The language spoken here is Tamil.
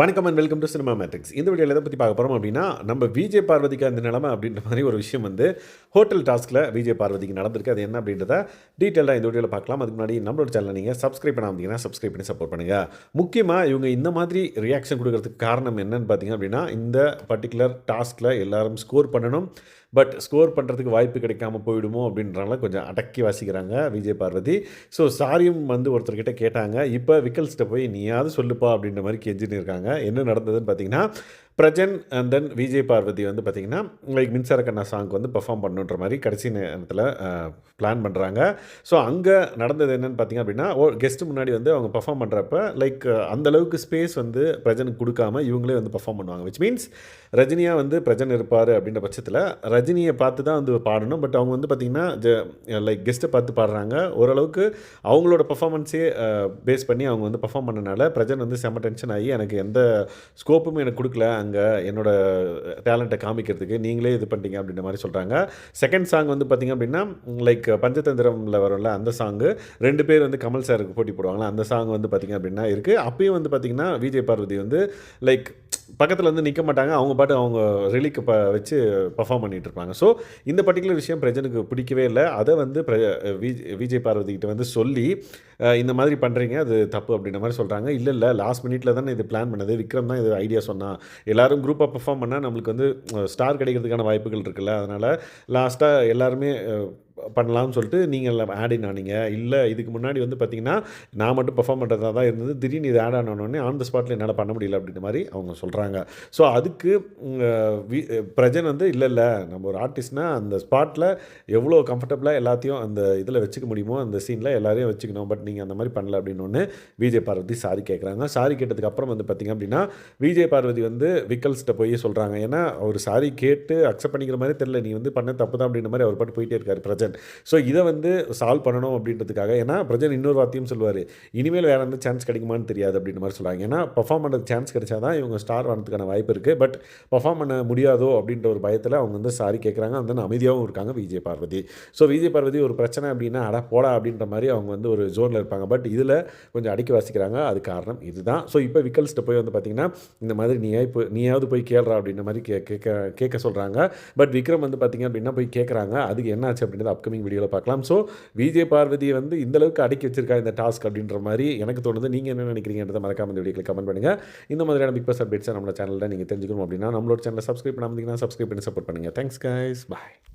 வணக்கம் and welcome to cinema Matrix இந்த வீடியோவில் எதை பற்றி பார்க்க போகிறோம் அப்படின்னா நம்ம விஜய் பார்வதிக்கு அந்த நிலமை அப்படின்ற மாதிரி ஒரு விஷயம் வந்து ஹோட்டல் டாஸ்கில் விஜய் பார்வதிக்கு நடந்திருக்கு. அது என்ன அப்படின்றத டீட்டெயிலாக இந்த வீடியோவில் பார்க்கலாம். அதுக்கு முன்னாடி நம்மளோட சேனலை நீங்கள் சப்ஸ்கிரைப் பண்ணாமல் சப்ஸ்கிரைப் பண்ணி சப்போர்ட் பண்ணுங்கள் முக்கியமாக இவங்க இந்த மாதிரி ரியாக்ஷன் கொடுக்கறதுக்கு காரணம் என்னன்னு பார்த்தீங்க அப்படின்னா இந்த பர்டிகுலர் டாஸ்கில் எல்லாரும் ஸ்கோர் பண்ணணும். பட் ஸ்கோர் பண்ணுறதுக்கு வாய்ப்பு கிடைக்காம போயிடுமோ அப்படின்றனால கொஞ்சம் அடக்கி வாசிக்கிறாங்க விஜய் பார்வதி. ஸோ சாரியும் வந்து ஒருத்தர்கிட்ட கேட்டாங்க இப்போ விக்கல்ஸ்கிட்ட போய் நீயாவது சொல்லுப்பா அப்படின்ற மாதிரி கெஞ்சின்னு இருக்காங்க. என்ன நடந்ததுன்னு பார்த்தீங்கன்னா பிரஜன் அண்ட் தென் விஜய் பார்வதி வந்து பார்த்திங்கன்னா லைக் மின்சார கண்ணா சாங்க்கு வந்து பெர்ஃபார்ம் பண்ணுன்ற மாதிரி கடைசி நேரத்தில் பிளான் பண்ணுறாங்க ஸோ அங்கே நடந்தது என்னென்னு பார்த்தீங்க அப்படின்னா ஓ கெஸ்ட்டு முன்னாடி வந்து அவங்க பெர்ஃபார்ம் பண்ணுறப்ப லைக் அந்தளவுக்கு ஸ்பேஸ் வந்து பிரஜனுக்கு கொடுக்காம இவங்களே வந்து பெர்ஃபார்ம் பண்ணுவாங்க. விச் மீன்ஸ் ரஜினியாக வந்து பிரஜன் இருப்பார் அப்படின்ற பட்சத்தில் ரஜினியை பார்த்து தான் வந்து பாடணும். பட் அவங்க வந்து பார்த்திங்கன்னா லைக் கெஸ்ட்டை பார்த்து பாடுறாங்க. ஓரளவுக்கு அவங்களோட பர்ஃபாமன்ஸே பேஸ் பண்ணி அவங்க வந்து பர்ஃபார்ம் பண்ணனால பிரஜன் வந்து செம்ம டென்ஷன் ஆகி எனக்கு எந்த ஸ்கோப்புமே எனக்கு கொடுக்கல. அங்கே என்னோட டேலண்ட்டை காமிக்கிறதுக்கு நீங்களே இது பண்ணிட்டீங்க அப்படின்ற மாதிரி சொல்கிறாங்க செகண்ட் சாங் வந்து பார்த்திங்க அப்படின்னா லைக் பஞ்சதந்திரமில் வரும்ல அந்த சாங்கு ரெண்டு பேர் வந்து கமல் சாருக்கு போட்டி போடுவாங்களா அந்த சாங் வந்து பார்த்திங்க அப்படின்னா இருக்குது அப்பயும் வந்து பார்த்திங்கன்னா விஜய் பார்வதி வந்து லைக் பக்கத்தில் வந்து நிற்க மாட்டாங்க. அவங்க பாட்டு அவங்க ரிலிக்கு ப வச்சு பர்ஃபார்ம் பண்ணிகிட்டு இருப்பாங்க ஸோ இந்த பர்டிகுலர் விஷயம் பிரஜனுக்கு பிடிக்கவே இல்லை. அதை வந்து பிர விஜய் பார்வதி கிட்ட வந்து சொல்லி இந்த மாதிரி பண்ணுறீங்க அது தப்பு அப்படின்ற மாதிரி சொல்கிறாங்க இல்லை இல்லை லாஸ்ட் மினிட்ல தானே இது பிளான் பண்ணது. விக்ரம் தான் இது ஐடியா சொன்னான் எல்லோரும் குரூப்பாக பர்ஃபார்ம் பண்ணால் நம்மளுக்கு வந்து ஸ்டார் கிடைக்கிறதுக்கான வாய்ப்புகள் இருக்குல்ல. அதனால் லாஸ்ட்டாக எல்லாருமே பண்ணலாம்னு சொல்லிட்டு நீங்கள் ஆட் இன் ஆனீங்க. இல்லை இதுக்கு முன்னாடி வந்து பார்த்தீங்கன்னா நான் மட்டும் பர்ஃபார்ம் பண்ணுறதா தான் இருந்தது. திடீர்னு இது ஆட் ஆனோடனே ஆன் த ஸ்பாட்டில் என்னால் பண்ண முடியல அப்படின்ற மாதிரி அவங்க சொல்கிறாங்க ஸோ அதுக்கு பிரஜன் வந்து இல்லை இல்லை நம்ம ஒரு ஆர்டிஸ்ட்னால் அந்த ஸ்பாட்டில் எவ்வளோ கம்ஃபர்டபுளாக எல்லாத்தையும் அந்த இதில் வச்சுக்க முடியுமோ அந்த சீனில் எல்லாரையும் வச்சுக்கணும். பட் நீங்கள் அந்த மாதிரி பண்ணல அப்படின்னு ஒன்று விஜய் பார்வதி சாரி கேட்குறாங்க சாரி கேட்டதுக்கப்புறம் வந்து பார்த்திங்க அப்படின்னா விஜய் பார்வதி வந்து விக்கல்ஸ்கிட்ட போய் சொல்கிறாங்க ஏன்னா அவர் சாரி கேட்டு அக்செப்ட் பண்ணிக்கிற மாதிரி தெரியல. நீ வந்து பண்ண தப்பு தான் அப்படின்ற மாதிரி அவர் பாட்டு போயிட்டே இருக்கார் பிரஜன். ஸோ இதை வந்து சால்வ் பண்ணணும் அப்படின்றதுக்காக ஏன்னா பிரஜன் இன்னொரு வார்த்தையும் சொல்லுவார் இனிமேல் வேறு எந்த சான்ஸ் கிடைக்குமான்னு தெரியாது அப்படின்ற மாதிரி சொல்லுவாங்க. ஏன்னா பர்ஃபார்ம் பண்ணுறது சான்ஸ் கிடைச்சா தான் இவங்க ஸ்டார் வரதுக்கான வாய்ப்பு இருக்குது பட் பர்ஃபார்ம் பண்ண முடியாதோ அப்படின்ற ஒரு பயத்தில் அவங்க வந்து சாரி கேட்குறாங்க அந்த அமைதியாகவும் இருக்காங்க விஜய் பார்வதி. ஸோ விஜய் பார்வதி ஒரு பிரச்சனை அப்படின்னா அட போடா அப்படின்ற மாதிரி அவங்க வந்து ஒரு ஜோனில் இருப்பாங்க. பட் இதில் கொஞ்சம் அடிக்க வாசிக்கிறாங்க. அது காரணம் இதுதான். ஸோ இப்போ விக்கல்ஸ்ட்டு போய் வந்து பார்த்திங்கன்னா இந்த மாதிரி நீ இப்போ நீயாவது போய் கேள்றா அப்படின்ற மாதிரி கே கேட்க கேட்க சொல்கிறாங்க பட் விக்ரம் வந்து பார்த்திங்க அப்படின்னா போய் கேட்குறாங்க அதுக்கு என்ன ஆச்சு அப்படின்றது அப்கமிங் வீடியோவில் பார்க்கலாம். ஸோ விஜய் பார்வதியை வந்து இந்தளவுக்கு அடக்கி வச்சிருக்கா இந்த டாஸ்க் அப்படின்ற மாதிரி எனக்கு தோணுது. நீங்கள் என்ன நினைக்கிறீங்கன்றதை மறக்காம இந்த வீடியோக்கு கமெண்ட் பண்ணுங்கள் இந்த மாதிரியான பிக் பாஸ் அப்டேட்ஸை நம்ம சேனலில் நீங்கள் தெரிஞ்சுக்கணும் அப்படின்னா நம்மளோட சேனலை சப்ஸ்கிரைப் பண்ணாமல் சப்ஸ்கிரைப் பண்ணி சப்போர்ட் பண்ணுங்கள் தேங்க்ஸ் கைஸ் பாய்